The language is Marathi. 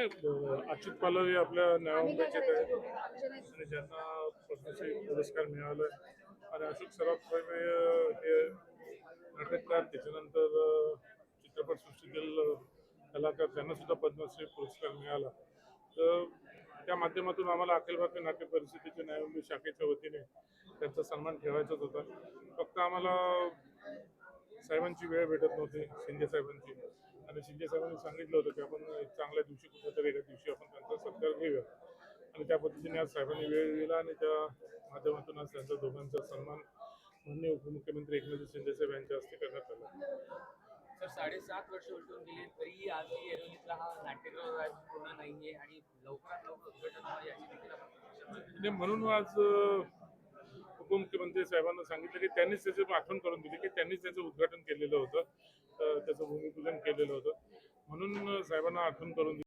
अं, अच्युत पालव हे आपल्या न्यायालयाचे आहेत. आणि ज्यांना पद्मश्री पुरस्कार मिळाला. आणि अशोक सराफ हे नाटककार त्याच्यानंतर अं, चित्रपटसृष्टीतील अं, कलाकार त्यांना सुद्धा पद्मश्री पुरस्कार मिळाला. तर त्या माध्यमातून आम्हाला अखिल भारतीय नाट्य परिषदेच्या न्यायमूल्य शाखेच्या वतीने त्यांचा सन्मान ठेवायचाच होता. फक्त आम्हाला साहेबांची वेळ भेटत नव्हती शिंदे साहेबांची. आणि शिंदे साहेबांनी सांगितलं होतं की आपण चांगल्या दिवशी कुठेतरी एका दिवशी आपण त्यांचा सत्कार घेऊया. आणि त्या पद्धतीने आज साहेबांनी वेळ दिला आणि त्या माध्यमातून आज त्यांच्या दोघांचा सन्मान माननीय उपमुख्यमंत्री एकनाथ शिंदे साहेब यांच्या हस्ते करण्यात आला. सर साडेसात वर्ष उलटून गेली तरी आजही एरोलीतला हा नाट्यगृह पूर्ण नाहीये आणि लवकरात लवकर उद्घाटन व्हावं याची देखील आपण म्हणून आज उपमुख्यमंत्री साहेबांना सांगितलं की त्यांनीच त्याची आठवण करून दिली की त्यांनीच त्याचं उद्घाटन केलेलं होतं त्याचं भूमिपूजन केलेलं होतं. म्हणून साहेबांना आठवण करून दिली.